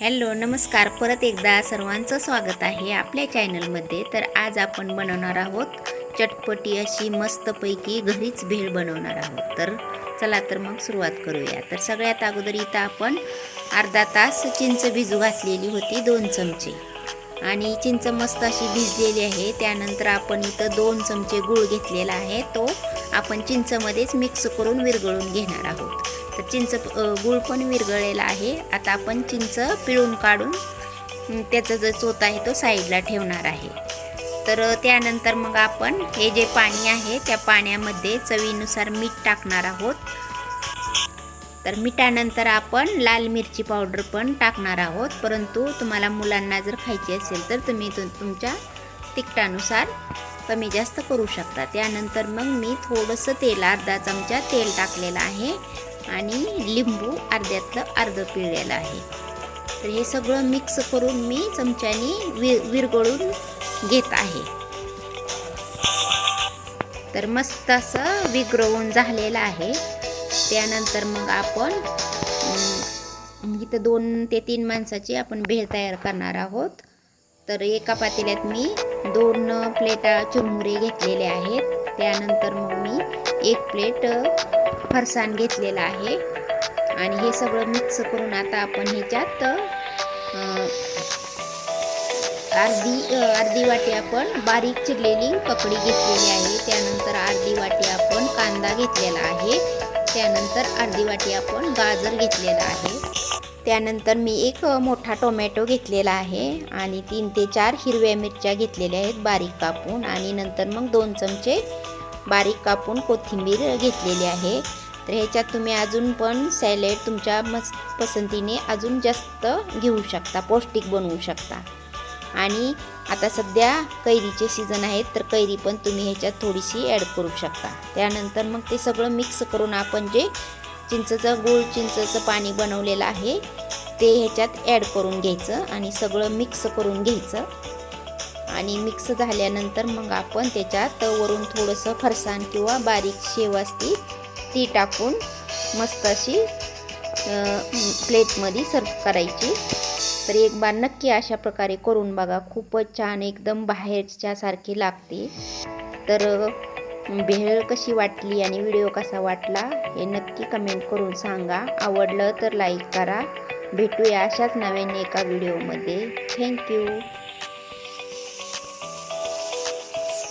Hello नमस्कार. परत एकदा सर्वांचं स्वागत आहे आपल्या चॅनलमध्ये. तर आज आपण बनवणार आहोत चटपटी अशी मस्तपैकी घरीच भेळ बनवणार आहोत. तर चला तर मग सुरुवात करूया. तर सगळ्यात अगोदर इथं आपण अर्धा तास चिंच भिजू घातलेली होती दोन चमचे. आणि चिंच मस्त अशी भिजलेली आहे. त्यानंतर आपण इथं दोन चमचे गूळ घेतलेला आहे. तो आपण चिंचमध्येच मिक्स करून विरघळून घेणार आहोत. तर चिंच गुळ गूळ पण विरघळलेला आहे. आता आपण चिंच पिळून काढून त्याचा जो चोत आहे तो साईडला ठेवणार आहे. तर त्यानंतर मग आपण हे जे पाणी आहे त्या पाण्यामध्ये चवीनुसार मीठ टाकणार आहोत. तर मिठानंतर आपण लाल मिरची पावडर पण टाकणार आहोत. परंतु तुम्हाला मुलांना जर खायची असेल तर तुम्ही तु तुमच्या तिखटानुसार कमी जास्त करू शकता. त्यानंतर मग मी थोडंसं तेल अर्धा चमचा तेल टाकलेलं आहे. आणि लिंबू अर्ध्यातलं अर्धं पिळलेलं आहे. तर हे सगळं मिक्स करून मी चमच्याने विर विरघळून घेत आहे. तर मस्त असं विग्रवून झालेलं आहे. त्यानंतर मग आपण इथं दोन ते तीन माणसाची आपण भेळ तयार करणार आहोत. तर एका पातेल्यात मी दोन प्लेटा चुरमुरे घेतलेले आहेत. त्यानंतर मग मी एक प्लेट फरसाण घेतलेला आहे. आणि हे सगळं मिक्स करून आता आपण ह्याच्यात अर्धी अर्धी वाटी आपण बारीक चिरलेली ककडी घेतलेली आहे. त्यानंतर अर्धी वाटी आपण कांदा घेतलेला आहे. त्यानंतर अर्धी वाटी आपण गाजर घेतलेला आहे. त्यानंतर मी एक मोठा टोमॅटो घेतलेला आहे. आणि तीन ते चार हिरव्या मिरच्या घेतलेल्या आहेत बारीक कापून. आणि नंतर मग दोन चमचे बारीक कापून कोथिंबीर घेतलेली आहे. तर ह्याच्यात तुम्ही अजून पण सॅलेड तुमच्या मस्त पसंतीने अजून जास्त घेऊ शकता पौष्टिक बनवू शकता. आणि आता सध्या कैरीचे सीझन आहेत तर कैरी पण तुम्ही ह्याच्यात थोडीशी ॲड करू शकता. त्यानंतर मग ते सगळं मिक्स करून आपण जे चिंचचं गूळ चिंचचं पाणी बनवलेलं आहे ते ह्याच्यात ॲड करून घ्यायचं आणि सगळं मिक्स करून घ्यायचं. आणि मिक्स झाल्यानंतर मग आपण त्याच्यात वरून थोडंसं फरसाण किंवा बारीक शेव असती ती टाकून मस्त अशी प्लेटमध्ये सर्व करायची. तर एक बार नक्की अशा प्रकारे करून बघा. खूपच छान एकदम बाहेरच्यासारखी लागते. तर भेळ कशी वाटली आणि व्हिडिओ कसा वाटला हे नक्की कमेंट करून सांगा. आवडलं तर लाईक करा. भेटूया अशाच नव्याने एका व्हिडिओमध्ये. थँक्यू.